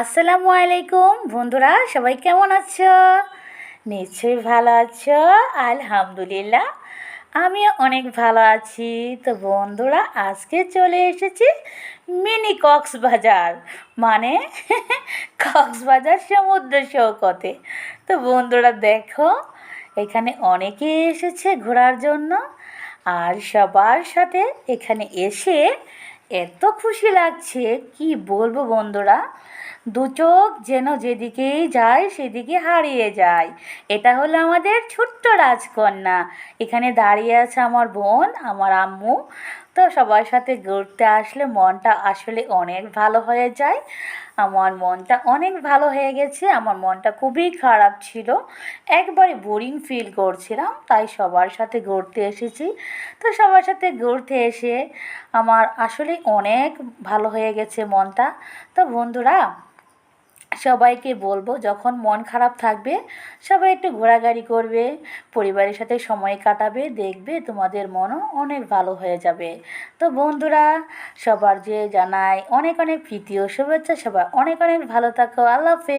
আসসালামু আলাইকুম। বন্ধুরা, সবাই কেমন আছো? নিশ্চয়ই ভালো আছো। আলহামদুলিল্লাহ আমি অনেক ভালো আছি। তো বন্ধুরা, আজকে চলে এসেছি মিনি কক্সবাজার। মানে কক্সবাজার সমুদ্র সৈকতে। তো বন্ধুরা, দেখো, এখানে অনেকে এসেছে ঘোরার জন্য। আর সবার সাথে এখানে এসে এত খুশি লাগছে, কি বলব বন্ধুরা? দু চোখ যেন যেদিকেই যায়, সেদিকে হারিয়ে যায়। এটা হলো আমাদের ছোট্ট রাজকন্যা। এখানে দাঁড়িয়ে আছে আমার বোন, আমার আম্মু। তো সবার সাথে ঘুরতে আসলে মনটা আসলে অনেক ভালো হয়ে যায়। আমার মনটা অনেক ভালো হয়ে গেছে, আমার মনটা খুবই খারাপ ছিল। একবারে বোরিং ফিল করছিলাম, তাই সবার সাথে ঘুরতে এসেছি। তো সবার সাথে ঘুরতে এসে আমার আসলে অনেক ভালো হয়ে গেছে মনটা। তো বন্ধুরা সবাইকে বলব, যখন মন খারাপ থাকবে, সবাই একটু ঘোরাঘুরি করবে, পরিবারের সাথে সময় কাটাবে, দেখবে তোমাদের মনও অনেক ভালো হয়ে যাবে। তো বন্ধুরা, সবার যে জানাই অনেক অনেক প্রীতি ও শুভেচ্ছা, সবাই অনেক অনেক ভালো থাকো, আল্লাহ হাফেজ।